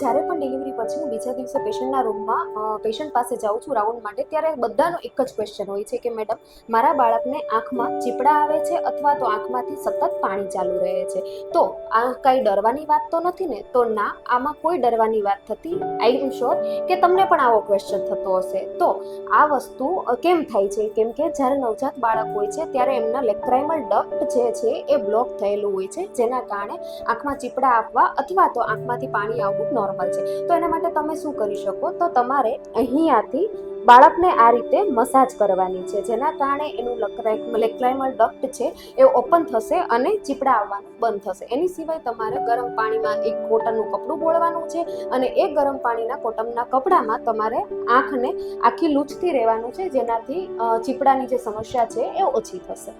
જ્યારે પણ ડિલિવરી પછી હું બીજા દિવસે પેશન્ટના રૂમમાં પેશન્ટ પાસે જાઉં છું રાઉન્ડ માટે, ત્યારે બધાનો એક જ ક્વેશ્ચન હોય છે કે, મેડમ, મારા બાળકને આંખમાં ચીપડા આવે છે અથવા તો આંખમાંથી સતત પાણી ચાલુ રહે છે? તો આ કાંઈ ડરવાની વાત તો નથી ને? તો ના, આમાં કોઈ ડરવાની વાત થતી? આઈ એમ શ્યોર કે તમને પણ આવો ક્વેશ્ચન થતો હશે. તો આ વસ્તુ કેમ થાય છે? કેમ કે જ્યારે નવજાત બાળક હોય છે, ત્યારે એમના લેક્રાઇમલ ડક્ટ જે છે, એ બ્લોક થયેલું હોય છે, જેના કારણે આંખમાં ચીપડા આવવા અથવા તો આંખમાંથી પાણી આવવું નોર્મલ છે. તો એના માટે તમે શું કરી શકો? તો તમારે અહીંયાથી બાળકને આ રીતે મસાજ કરવાની છે. જેના કારણે એનું લેક્લાઇમલ ડક્ટ છે, એ ઓપન થશે અને ચીપડા આવવાનું બંધ થશે. એની સિવાય તમારે ગરમ પાણીમાં એક કોટનનું કપડું બોળવાનું છે અને એ ગરમ પાણીના કોટનના કપડામાં તમારે આંખને આખી લૂછતી રહેવાનું છે. જેનાથી ચીપડાની જે સમસ્યા છે એ ઓછી થશે.